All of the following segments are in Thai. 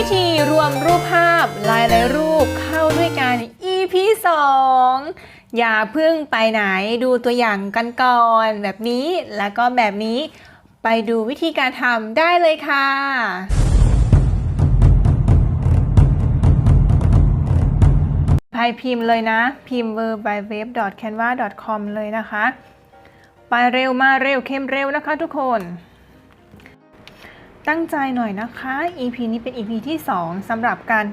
วิธีรวมรูปภาพหลายลายๆรูปเข้าด้วยกัน EP 2 อย่าเพิ่งไปไหนดูตัวอย่างกันก่อน แบบนี้แล้วก็แบบนี้ไปดูวิธีการทำได้เลยค่ะ ไปพิมพ์เลยนะ พิมพ์ w w w c a n v a c o m เลยนะคะ ไปเร็วมาเร็วเข้มเร็วนะคะทุกคน ตั้งใจหน่อยนะคะ EP นี้เป็น EP ที่ 2สำหรับการ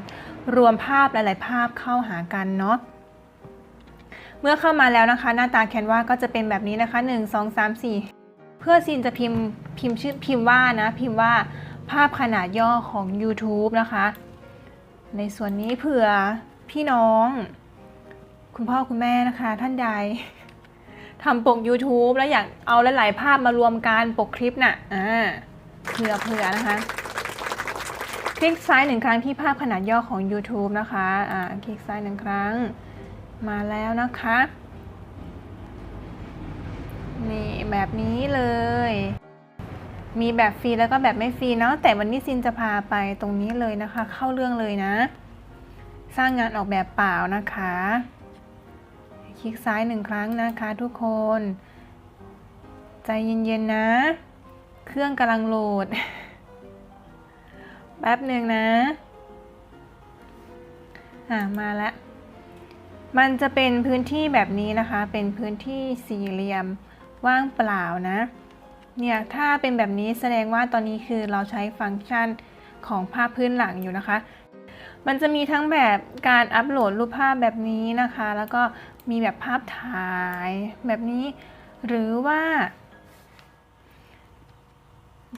รวมภาพหลาย ๆ ภาพเข้าหากันเนาะเมื่อเข้ามาแล้วนะคะ หน้าตาแคนวาก็จะเป็นแบบนี้นะคะ 1 2 3 4 เพื่อซีนจะพิมพ์พิมพ์ชื่อพิมพ์ว่านะ พิมพ์ว่าภาพขนาดย่อของ YouTube นะคะ ในส่วนนี้เผื่อพี่น้อง คุณพ่อคุณแม่นะคะ ท่านใดทำปก YouTube แล้วอยากเอาหลาย ๆ ภาพมารวมกันปกคลิปน่ะอ่า เผื่อเผื่อนะคะ คลิกซ้ายหนึ่งครั้งที่ภาพขนาดย่อของ YouTube นะคะอ่าคลิกซ้ายหนึ่งครั้ง มาแล้วนะคะนี่แบบนี้เลย มีแบบฟรีแล้วก็แบบไม่ฟรีเนาะแต่วันนี้ซินจะพาไปตรงนี้เลยนะคะ เข้าเรื่องเลยนะ สร้างงานออกแบบเปล่านะคะ คลิกซ้ายหนึ่งครั้งนะคะทุกคน ใจเย็นๆนะ เครื่องกำลังโหลด แป๊บหนึ่งนะ อ่ามาแล้ว มันจะเป็นพื้นที่แบบนี้นะคะ เป็นพื้นที่สี่เหลี่ยมว่างเปล่านะ เนี่ยถ้าเป็นแบบนี้แสดงว่าตอนนี้คือเราใช้ฟังก์ชันของภาพพื้นหลังอยู่นะคะ มันจะมีทั้งแบบการอัปโหลดรูปภาพแบบนี้นะคะ แล้วก็มีแบบภาพถ่ายแบบนี้ หรือว่า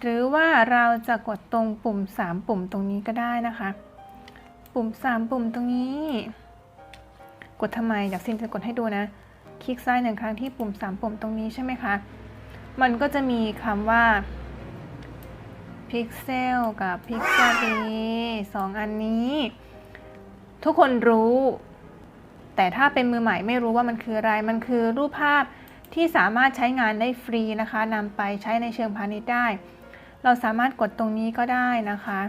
หรือว่าเราจะกดตรงปุ่ม 3 ปุ่มตรงนี้ก็ได้นะคะ ปุ่ม 3 ปุ่มตรงนี้ กดทำไมอยากซินจะกดให้ดูนะ คลิกซ้ายหนึ่งครั้งที่ปุ่ม 3 ปุ่มตรงนี้ใช่ไหมคะ มันก็จะมีคำว่า Pixel กับ Pixabay สองอันนี้ ทุกคนรู้ แต่ถ้าเป็นมือใหม่ไม่รู้ว่ามันคืออะไร มันคือรูปภาพที่สามารถใช้งานได้ฟรีนะคะนำไปใช้ในเชิงพาณิชย์ได้ เราสามารถกดตรงนี้ก็ได้นะคะ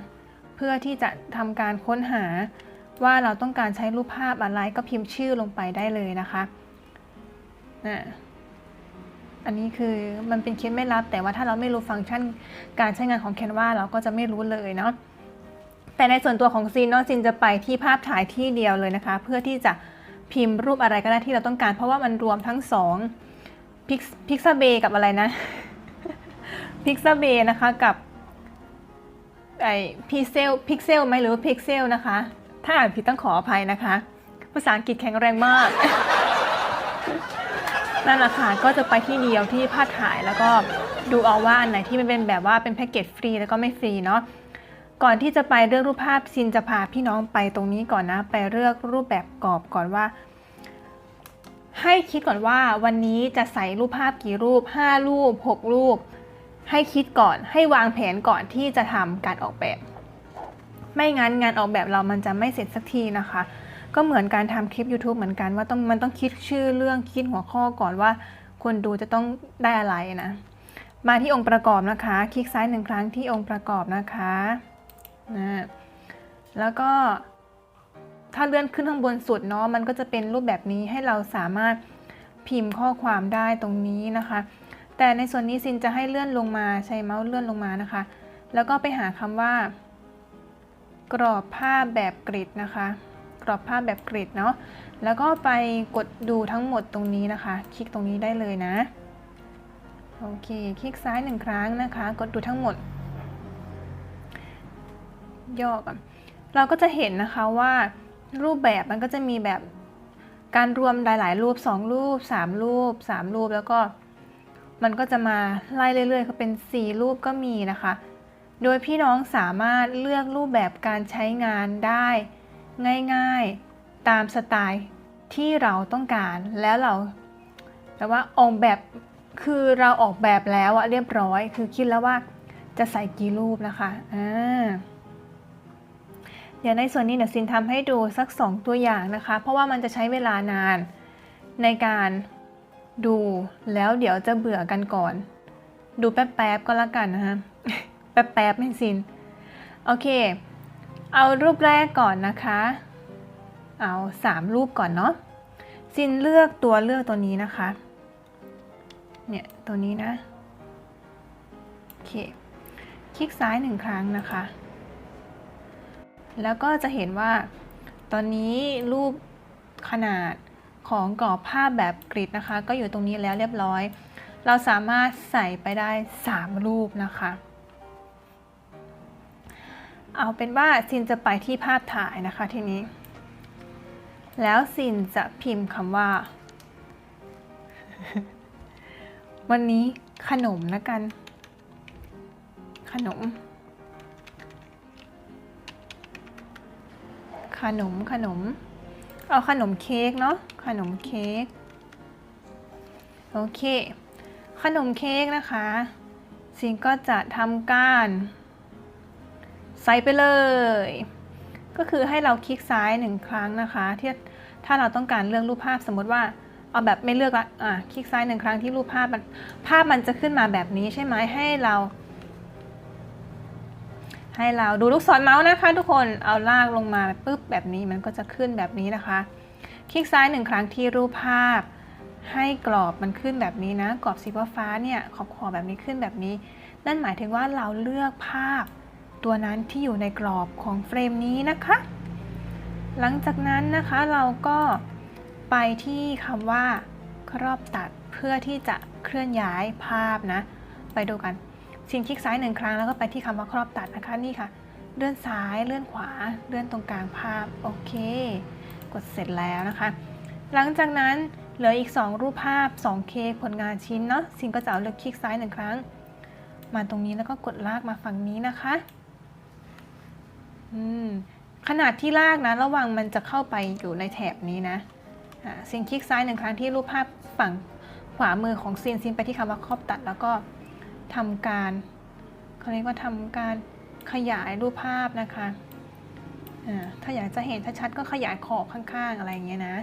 เพื่อที่จะทำการค้นหาว่าเราต้องการใช้รูปภาพอะไรก็พิมพ์ชื่อลงไปได้เลยนะคะนะอันนี้คือมันเป็นเคสไม่ลับ แต่ว่าถ้าเราไม่รู้ฟังก์ชันการใช้งานของ Canva เราก็จะไม่รู้เลยเนาะแต่ในส่วนตัวของซีนเนาะซีนจะไปที่ภาพถ่ายที่เดียวเลยนะคะ เพื่อที่จะพิมพ์รูปอะไรก็ได้ที่เราต้องการ เพราะว่ามันรวมทั้งสองพิกซาเบกับอะไรนะ พิกซเบนะคะกับไอพิเซลพิกเซลไหมหรือว่าพิกเซลนะคะ ถ้าอ่านผิดต้องขออภัยนะคะ ภาษาอังกฤษแข็งแรงมาก นั่นแหละค่ะ ก็จะไปที่เดียวที่ภาพถ่ายแล้วก็ดูเอาว่าอันไหนที่มันเป็นแบบว่าเป็นแพ็กเกจฟรีแล้วก็ไม่ฟรีเนาะก่อนที่จะไปเลือกรูปภาพซินจะพาพี่น้องไปตรงนี้ก่อนนะ ไปเลือกรูปแบบกรอบก่อนว่า ให้คิดก่อนว่าวันนี้จะใส่รูปภาพกี่รูป 5 รูป 6 รูป ให้คิดก่อนให้วางแผนก่อนที่จะทำการออกแบบ ไม่งั้นงานออกแบบเรามันจะไม่เสร็จสักทีนะคะ ก็เหมือนการทำคลิป YouTube เหมือนกันว่าต้องมันต้องคิดชื่อเรื่องคิดหัวข้อก่อนว่าคนดูจะต้องได้อะไรนะ มาที่องค์ประกอบนะคะ คลิกซ้ายหนึ่งครั้งที่องค์ประกอบนะคะนะแล้วก็ถ้าเลื่อนขึ้นข้างบนสุดเนาะมันก็จะเป็นรูปแบบนี้ให้เราสามารถพิมพ์ข้อความได้ตรงนี้นะคะ แต่ในส่วนนี้ซินจะให้เลื่อนลงมาใช้เมาส์เลื่อนลงมานะคะ แล้วก็ไปหาคำว่า กรอบภาพแบบกริดนะคะ กรอบภาพแบบกริดเนาะแล้วก็ไปกดดูทั้งหมดตรงนี้นะคะ คลิกตรงนี้ได้เลยนะโอเคคลิกซ้ายหนึ่งครั้งนะคะ กดดูทั้งหมด ย่อก่อนเราก็จะเห็นนะคะว่ารูปแบบมันก็จะมีแบบการรวมหลาย ๆ รูป 2 รูป 3 รูป 3 รูปแล้วก็ มันก็จะมาไล่เรื่อยๆก็เป็น 4 รูปก็มีนะคะ โดยพี่น้องสามารถเลือกรูปแบบการใช้งานได้ ง่ายๆ ตามสไตล์ที่เราต้องการแล้วเราแต่ว่าออกแบบคือเราออกแบบแล้วอะเรียบร้อย คือคิดแล้วว่าจะใส่กี่รูปนะคะอ่าเดี๋ยวในส่วนนี้เดี๋ยวซินทำให้ดูสัก 2 ตัวอย่างนะคะ เพราะว่ามันจะใช้เวลานานในการ ดูแล้วเดี๋ยวจะเบื่อกันก่อน ดูแป๊บๆก็แล้วกันนะคะแป๊บๆไม่ซิน โอเค เอารูปแรกก่อนนะคะ เอาสามรูปก่อนเนาะซินเลือกตัวเลือกตัวนี้นะคะ เนี่ย ตัวนี้นะ โอเค คลิกซ้ายหนึ่งครั้งนะคะ แล้วก็จะเห็นว่า ตอนนี้รูปขนาด ของกรอบภาพแบบกริดนะคะ ก็อยู่ตรงนี้แล้วเรียบร้อย เราสามารถใส่ไปได้ 3 รูปนะคะ เอาเป็นว่าซินจะไปที่ภาพถ่ายนะคะทีนี้ แล้วซินจะพิมพ์คำว่า วันนี้ขนมนะกัน ขนม ขนมขนม เอาขนมเค้กเนาะขนมเค้กโอเค ขนมเค้กนะคะซิงก็จะทำการใส่ไปเลย ก็คือให้เราคลิกซ้ายหนึ่งครั้งนะคะที่ถ้าเราต้องการเลือกรูปภาพสมมติว่าเอาแบบไม่เลือกละอะคลิกซ้ายหนึ่งครั้งที่รูปภาพมันภาพมันจะขึ้นมาแบบนี้ใช่ไหมให้เรา ให้เราดูลูกศรเมาส์นะคะ ทุกคนเอาลากลงมาปุ๊บแบบนี้มันก็จะขึ้นแบบนี้นะคะ คลิกซ้ายหนึ่งครั้งที่รูปภาพ ให้กรอบมันขึ้นแบบนี้นะ กรอบสีฟ้าเนี่ยขอบขอบแบบนี้ขึ้นแบบนี้ นั่นหมายถึงว่าเราเลือกภาพ ตัวนั้นที่อยู่ในกรอบของเฟรมนี้นะคะ หลังจากนั้นนะคะเราก็ไปที่คำว่า ครอบตัดเพื่อที่จะเคลื่อนย้ายภาพนะ ไปดูกัน ชิงคลิกซ้ายหนึ่งครั้งแล้วก็ไปที่คำว่าครอบตัดนะคะนี่ค่ะ เลื่อนซ้ายเลื่อนขวา เลื่อนตรงกลางภาพโอเค กดเสร็จแล้วนะคะ หลังจากนั้นเหลืออีก 2 รูปภาพ2เคผลงานชิ้นเนาะซิงก็จะเอาเลือกคลิกซ้ายหนึ่งครั้ง มาตรงนี้แล้วก็กดลากมาฝั่งนี้นะคะขนาดที่ลากนะ ระวังมันจะเข้าไปอยู่ในแถบนี้นะซิงคลิกซ้ายหนึ่งครั้งที่รูปภาพฝั่งขวามือของซินซินไปที่คำว่าครอบตัดแล้วก็ ทำการเขาเรียกว่าทำการขยายรูปภาพนะคะถ้าอยากจะเห็นชัดๆก็ขยายขอบข้างๆ อะไรอย่างเงี้ยนะ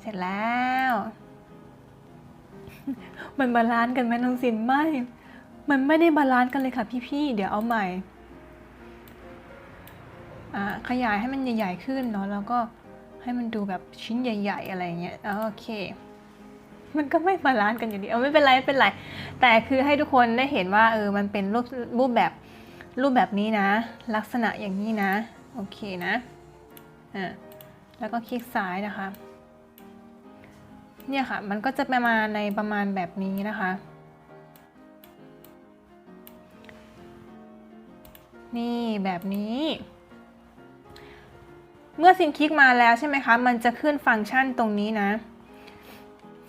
เสร็จแล้ว มันบาลานซ์กันไหมน้องสินไม่ มันไม่ได้บาลานซ์กันเลยค่ะพี่ๆ เดี๋ยวเอาใหม่ ขยายให้มันใหญ่ๆขึ้นเนาะ แล้วก็ให้มันดูแบบชิ้นใหญ่ ๆ อะไรเงี้ย โอเค มันก็ไม่บาลานซ์กันอยู่ดีเอาไม่เป็นไรไม่เป็นไร แต่คือให้ทุกคนได้เห็นว่าเออมันเป็นรูปรูปแบบรูปแบบนี้นะ ลักษณะอย่างนี้นะ โอเคนะอ่าแล้วก็คลิกซ้ายนะคะเนี่ยค่ะ มันก็จะประมาณในประมาณแบบนี้นะคะ นี่แบบนี้ เมื่อซินคลิกมาแล้วใช่ไหมคะ มันจะขึ้นฟังก์ชันตรงนี้นะ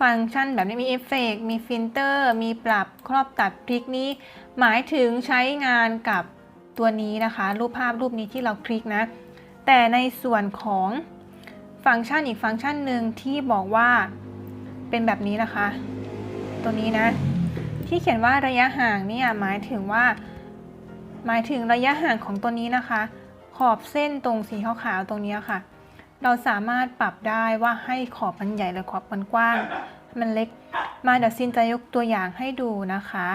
ฟังก์ชันแบบนี้มีเอฟเฟกมีฟิลเตอร์ มีปรับครอบตัดพลิกนี้ หมายถึงใช้งานกับตัวนี้นะคะ รูปภาพรูปนี้ที่เราคลิกนะ แต่ในส่วนของฟังก์ชันอีกฟังก์ชันหนึ่งที่บอกว่าเป็นแบบนี้นะคะ ตัวนี้นะ ที่เขียนว่าระยะห่างเนี่ยหมายถึงว่า หมายถึงระยะห่างของตัวนี้นะคะ ขอบเส้นตรงสีขาวๆตรงนี้ค่ะ เราสามารถปรับได้ว่าให้ขอบมันใหญ่หรือขอบมันกว้าง มันเล็ก มาเดี๋ยวซินจะยกตัวอย่างให้ดูนะคะ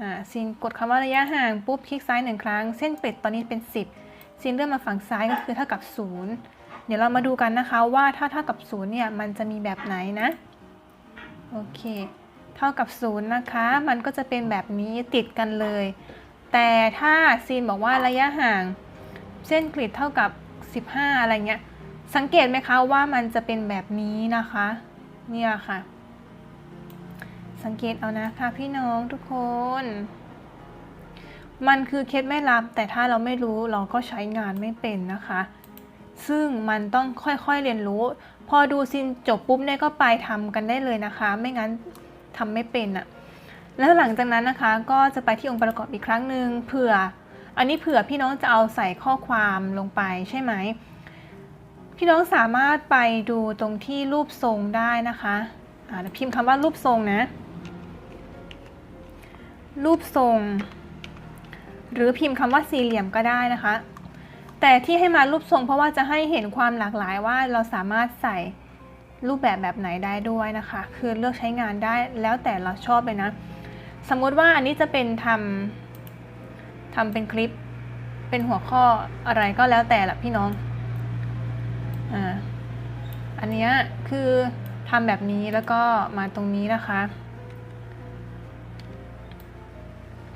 อ่าซินกดคำว่าระยะห่างปุ๊บคลิกซ้ายหนึ่งครั้ง เส้นเป็ดตอนนี้เป็น 10ซินเลื่อนมาฝั่งซ้ายก็คือเท่ากับ 0 เดี๋ยวเรามาดูกันนะคะว่าถ้าเท่ากับ 0 เนี่ย มันจะมีแบบไหนนะ โอเค เท่ากับ 0 นะคะ มันก็จะเป็นแบบนี้ติดกันเลย แต่ถ้าซีนบอกว่าระยะห่าง เส้นกริดเท่ากับ 15 อะไรเงี้ย สังเกตไหมคะว่ามันจะเป็นแบบนี้นะคะ เนี่ยค่ะ สังเกตเอานะคะพี่น้องทุกคน มันคือเคล็ดไม่ลับ แต่ถ้าเราไม่รู้เราก็ใช้งานไม่เป็นนะคะ ซึ่งมันต้องค่อยๆเรียนรู้ พอดูซินจบปุ๊บเนี่ยก็ไปทำกันได้เลยนะคะ ไม่งั้นทำไม่เป็นอะแล้วหลังจากนั้นนะคะก็จะไปที่องค์ประกอบอีกครั้งหนึ่งเผื่อ อันนี้เผื่อพี่น้องจะเอาใส่ข้อความลงไปใช่ไหม พี่น้องสามารถไปดูตรงที่รูปทรงได้นะคะอ่าพิมพ์คำว่ารูปทรงนะ รูปทรง หรือพิมพ์คำว่าสี่เหลี่ยมก็ได้นะคะ แต่ที่ให้มารูปทรงเพราะว่าจะให้เห็นความหลากหลายว่าเราสามารถใส่รูปแบบแบบไหนได้ด้วยนะคะ คือเลือกใช้งานได้แล้วแต่เราชอบเลยนะ สมมติว่าอันนี้จะเป็นทำ ทำเป็นคลิป เป็นหัวข้ออะไรก็แล้วแต่ละพี่น้อง อ่า อันนี้คือทำแบบนี้แล้วก็มาตรงนี้นะคะ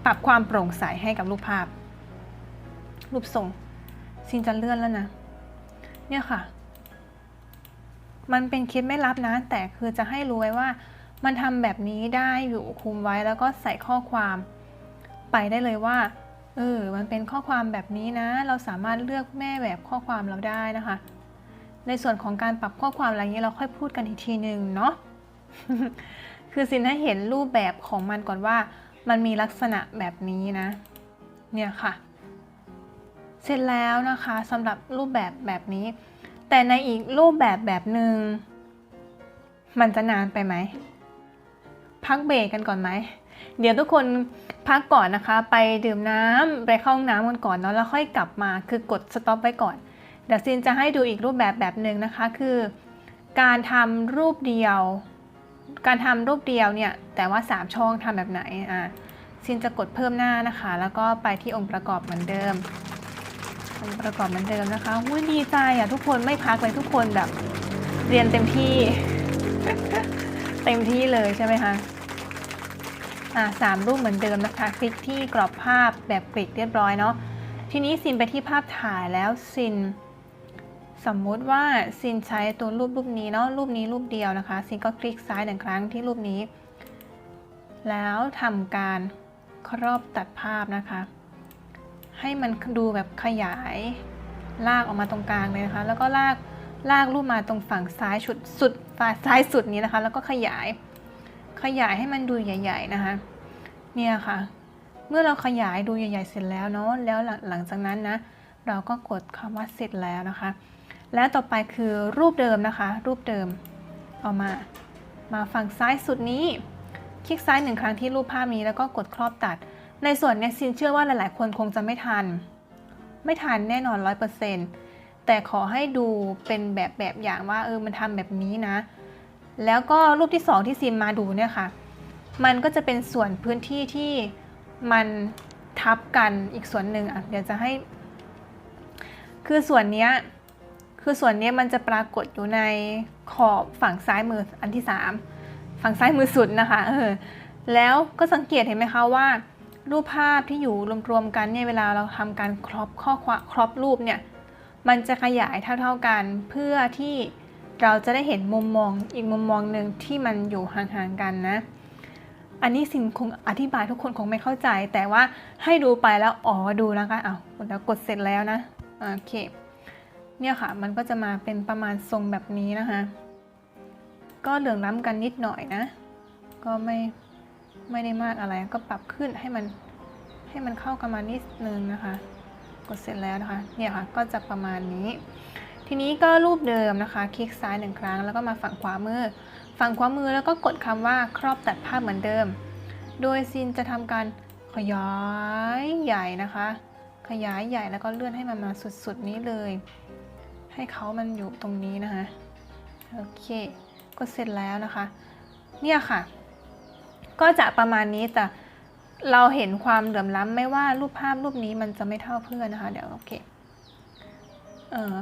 ปรับความโปร่งใสให้กับรูปภาพ รูปทรงซินจะเลื่อนแล้วนะ เนี่ยค่ะ มันเป็นคลิปไม่ลับนะ แต่คือจะให้รู้ไว้ว่ามันทำแบบนี้ได้อยู่คุมไว้แล้วก็ใส่ข้อความไปได้เลยว่า เออ มันเป็นข้อความแบบนี้นะ เราสามารถเลือกแม่แบบข้อความเราได้นะคะ ในส่วนของการปรับข้อความอะไรนี้เราค่อยพูดกันอีกทีหนึ่งเนาะ คือสินให้เห็นรูปแบบของมันก่อนว่า มันมีลักษณะแบบนี้นะ เนี่ยค่ะ เสร็จแล้วนะคะสำหรับรูปแบบแบบนี้ แต่ในอีกรูปแบบแบบหนึ่งมันจะนานไปไหม พักเบรกกันก่อนไหม เดี๋ยวทุกคนพักก่อนนะคะ ไปดื่มน้ำไปเข้าห้องน้ำกันก่อนเนาะแล้วค่อยกลับมาคือกดสต็อปไว้ก่อนเดี๋ยวซินจะให้ดูอีกรูปแบบแบบหนึ่งนะคะ คือ การทำรูปเดียว การทำรูปเดียวเนี่ยแต่ว่า 3 ช่องทำแบบไหนอะซินจะกดเพิ่มหน้านะคะ แล้วก็ไปที่องค์ประกอบเหมือนเดิม องค์ประกอบเหมือนเดิมนะคะวุ้ยดีใจอะทุกคนไม่พักเลยทุกคนแบบเรียนเต็มที่ เต็มที่เลยใช่ไหมคะ อะสามรูปเหมือนเดิมนะคะคลิกที่กรอบภาพแบบกริดเรียบร้อยเนาะทีนี้ซินไปที่ภาพถ่ายแล้วซิน สมมุติว่าซินใช้ตัวรูปรูปนี้เนาะรูปนี้รูปเดียวนะคะซินก็คลิกซ้ายหนึ่งครั้งที่รูปนี้ แล้วทำการครอบตัดภาพนะคะ ให้มันดูแบบขยายลากออกมาตรงกลางเลยนะคะ แล้วก็ลากลากรูปมาตรงฝั่งซ้ายสุดสุดฝ่าซ้ายสุดนี้นะคะ แล้วก็ขยาย ขยายให้มันดูใหญ่ ๆ นะคะ เนี่ยค่ะ เมื่อเราขยายดูใหญ่ ๆ เสร็จแล้วเนาะ แล้วหลังหลังจากนั้นนะ เราก็กดคำว่าเสร็จแล้วนะคะ แล้วต่อไปคือรูปเดิมนะคะ รูปเดิม เอามา มาฝั่งซ้ายสุดนี้ คลิกซ้ายหนึ่งครั้งที่รูปภาพนี้แล้วก็กดครอบตัด ในส่วนเนี้ยซินเชื่อว่าหลายๆ คนคงจะไม่ทัน ไม่ทันแน่นอน 100%แต่ขอให้ดูเป็นแบบแบบอย่างว่าเออมันทำแบบนี้นะ แล้วก็รูปที่ 2 ที่ซินมาดูเนี่ยค่ะ มันก็จะเป็นส่วนพื้นที่ที่มันทับกันอีกส่วนหนึ่งอะเดี๋ยวจะให้ คือส่วนเนี้ยคือส่วนนี้มันจะปรากฏอยู่ในขอบฝั่งซ้ายมืออันที่ 3 ฝั่งซ้ายมือสุดนะคะเออแล้วก็สังเกตเห็นไหมคะว่า รูปภาพที่อยู่รวมๆกันเนี่ยเวลาเราทำการครอปข้อความครอปรูปเนี่ยมันจะขยายเท่าๆกันเพื่อที่ เราจะได้เห็นมุมมองอีกมุมมองหนึ่งที่มันอยู่ห่างๆกันนะ อันนี้สินคงอธิบายทุกคนคงไม่เข้าใจ แต่ว่าให้ดูไปแล้วอ๋อดูนะคะอ้าวแล้วกดเสร็จแล้วนะโอเคเนี่ยค่ะมันก็จะมาเป็นประมาณทรงแบบนี้นะคะ ก็เหลื่อมล้ำกันนิดหน่อยนะ ก็ไม่ไม่ได้มากอะไรก็ปรับขึ้นให้มันให้มันเข้ากันมานิดนึงนะคะ กดเสร็จแล้วนะคะเนี่ยค่ะก็จะประมาณนี้ ทีนี้ก็รูปเดิมนะคะ คลิกซ้ายหนึ่งครั้ง แล้วก็มาฝั่งขวามือ ฝั่งขวามือแล้วก็กดคำว่าครอบตัดภาพเหมือนเดิม โดยซินจะทำการขยายใหญ่นะคะ ขยายใหญ่แล้วก็เลื่อนให้มันมาสุดๆนี้เลย ให้เขามันอยู่ตรงนี้นะคะ โอเค ก็เสร็จแล้วนะคะ เนี่ยค่ะ ก็จะประมาณนี้แต่เราเห็นความเหลื่อมล้ำไม่ว่ารูปภาพรูปนี้มันจะไม่เท่าเพื่อนนะคะ เดี๋ยวโอเค เออ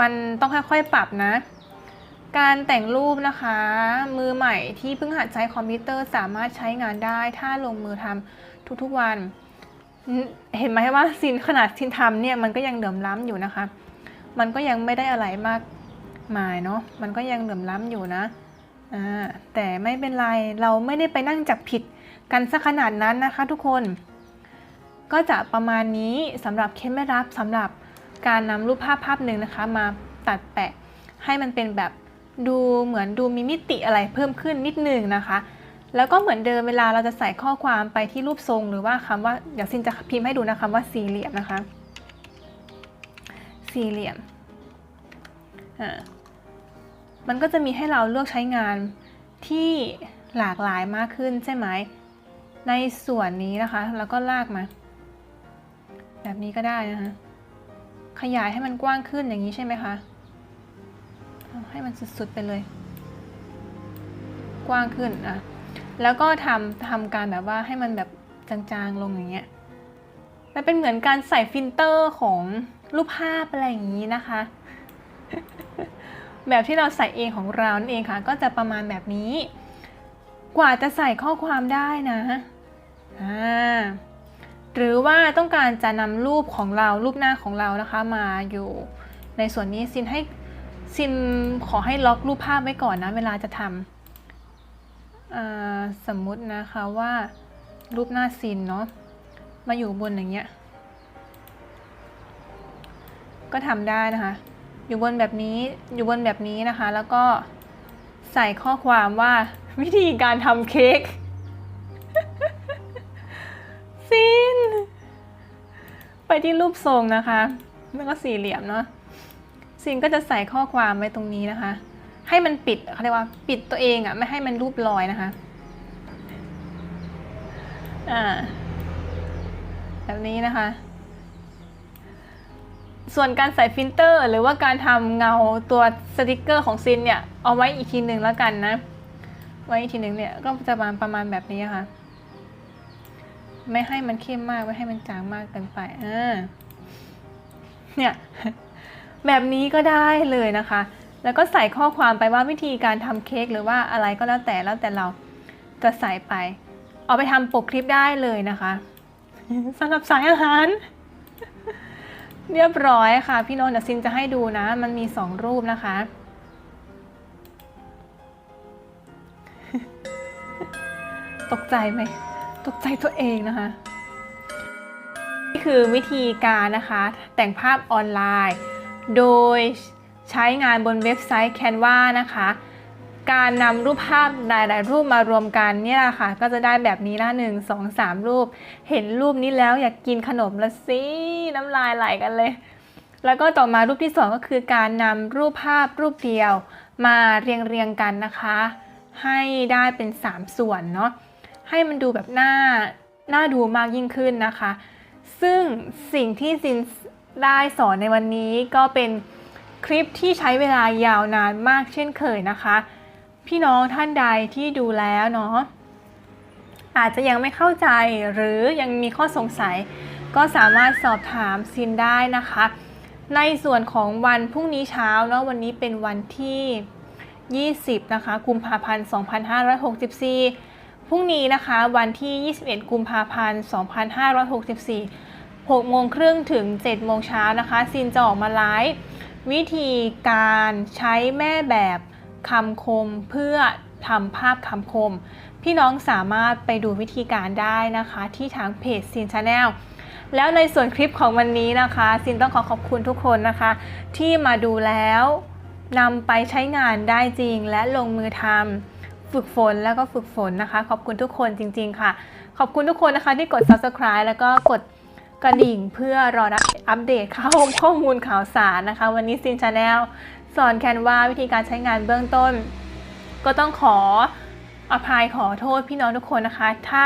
มันต้องค่อยๆปรับนะ การแต่งรูปนะคะ มือใหม่ที่เพิ่งหัดใช้คอมพิวเตอร์สามารถใช้งานได้ ถ้าลงมือทำทุกๆวัน เห็นไหมว่าซินขนาดซินทำเนี่ยมันก็ยังเหลื่อมล้ำอยู่นะคะ มันก็ยังไม่ได้อะไรมากมายเนาะมันก็ยังเหลื่อมล้ำอยู่นะแต่ไม่เป็นไรเราไม่ได้ไปนั่งจับผิดกันซะขนาดนั้นนะคะทุกคน ก็จะประมาณนี้สำหรับเคล็ดไม่รับสำหรับ การนำรูปภาพภาพหนึ่งนะคะ มาตัดแปะให้มันเป็นแบบดูเหมือนดูมีมิติอะไรเพิ่มขึ้นนิดนึงนะคะ แล้วก็เหมือนเดิมเวลาเราจะใส่ข้อความไปที่รูปทรง หรือว่าคำว่าเดี๋ยวซินจะพิมพ์ให้ดูนะคำว่าสี่เหลี่ยมนะคะ สี่เหลี่ยมอ่ามันก็จะมีให้เราเลือกใช้งานที่หลากหลายมากขึ้นใช่ไหม ในส่วนนี้นะคะ แล้วก็ลากมา แบบนี้ก็ได้นะคะ ขยายให้มันกว้างขึ้นอย่างนี้ใช่ไหมคะให้มันสุดๆไปเลย กว้างขึ้นอะแล้วก็ทำทำการแบบว่าให้มันแบบจางๆลงอย่างเงี้ยมันเป็นเหมือนการใส่ฟิลเตอร์ของรูปภาพอะไรอย่างนี้นะคะ แบบที่เราใส่เองของเรานั่นเองค่ะ ก็จะประมาณแบบนี้ กว่าจะใส่ข้อความได้นะอ่า หรือว่าต้องการจะนำรูปของเรารูปหน้าของเรานะคะมาอยู่ในส่วนนี้ซินให้ซินขอให้ล็อกรูปภาพไว้ก่อนนะเวลาจะทำอ่าสมมุตินะคะว่ารูปหน้าซินเนาะมาอยู่บนอย่างเงี้ยก็ทำได้นะคะ อยู่บนแบบนี้อยู่บนแบบนี้นะคะ แล้วก็ใส่ข้อความว่าวิธีการทำเค้ก ไปที่รูปทรงนะคะแล้วก็สี่เหลี่ยมเนาะซินก็จะใส่ข้อความไว้ตรงนี้นะคะ ให้มันปิดเขาเรียกว่าปิดตัวเองอะไม่ให้มันรูปลอยนะคะอ่าแบบนี้นะคะ ส่วนการใส่ฟิลเตอร์ หรือว่าการทำเงาตัวสติกเกอร์ของซินเนี่ยเอาไว้อีกทีหนึ่งแล้วกันนะ ไว้อีกทีหนึ่งเนี่ยก็จะมาประมาณแบบนี้ค่ะ ไม่ให้มันเข้มมากไม่ให้มันจางมากเกินไปอ่าเนี่ยแบบนี้ก็ได้เลยนะคะ แล้วก็ใส่ข้อความไปว่าวิธีการทำเค้กหรือว่าอะไรก็แล้วแต่แล้วแต่เราจะใส่ไป เอาไปทำปกคลิปได้เลยนะคะสำหรับสายอาหาร เรียบร้อยค่ะ พี่โนนท์เดี๋ยวซินจะให้ดูนะ มันมีสองรูปนะคะ ตกใจไหม ตกใจตัวเองนะคะ นี่คือวิธีการนะคะ แต่งภาพออนไลน์ โดยใช้งานบนเว็บไซต์ Canva นะคะ การนำรูปภาพหลาย ๆ รูปมารวมกันเนี่ยแหละค่ะ ก็จะได้แบบนี้นะหนึ่งสองสามรูป เห็นรูปนี้แล้วอยากกินขนมละสิน้ำลายไหลกันเลย แล้วก็ต่อมารูปที่สองก็คือการนำรูปภาพรูปเดียวมาเรียงเรียงกันนะคะ ให้ได้เป็น 3 ส่วนเนาะ ให้มันดูแบบหน้าน่าดูมากยิ่งขึ้นนะคะ ซึ่งสิ่งที่ซินได้สอนในวันนี้ก็เป็นคลิปที่ใช้เวลายาวนานมากเช่นเคยนะคะ พี่น้องท่านใดที่ดูแล้วเนาะอาจจะยังไม่เข้าใจหรือยังมีข้อสงสัย ก็สามารถสอบถามซินได้นะคะ ในส่วนของวันพรุ่งนี้เช้าเนาะวันนี้เป็นวันที่ 20 นะคะ กุมภาพันธ์ 2564 พรุ่งนี้นะคะ วันที่ 21 กุมภาพันธ์ 2564 6โมงครึ่งถึง7โมงเช้านะคะซินจะออกมาไลฟ์วิธีการใช้แม่แบบคำคมเพื่อทำภาพคำคม พี่น้องสามารถไปดูวิธีการได้นะคะ ที่ทางเพจซินชาแนลแล้วในส่วนคลิปของวันนี้นะคะซินต้องขอขอบคุณทุกคนนะคะ ที่มาดูแล้วนำไปใช้งานได้จริงและลงมือทำ ฝึกฝนแล้วก็ฝึกฝนนะคะ ขอบคุณทุกคนจริง ๆ ค่ะ ขอบคุณทุกคนนะคะที่กด subscribe แล้วก็กดกระดิ่งเพื่อรอรับอัปเดตข้าข้อมูลข่าวสารนะคะ วันนี้ซินชาแนลสอนแคนวาวิธีการใช้งานเบื้องต้น ก็ต้องขออภัยขอโทษพี่น้องทุกคนนะคะ ถ้า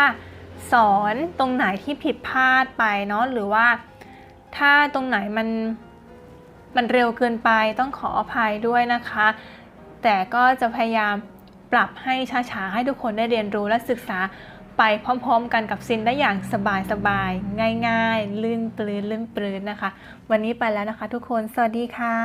สอนตรงไหนที่ผิดพลาดไปเนาะหรือว่า ถ้าตรงไหนมันมันเร็วเกินไปต้องขออภัยด้วยนะคะ แต่ก็จะพยายาม ปรับให้ช้าๆ ให้ทุกคนได้เรียนรู้และศึกษาไปพร้อมๆ กันกับซินได้อย่างสบายๆ ง่ายๆ ลื่นปลื้นลื่นปลื้นนะคะ วันนี้ไปแล้วนะคะทุกคน สวัสดีค่ะ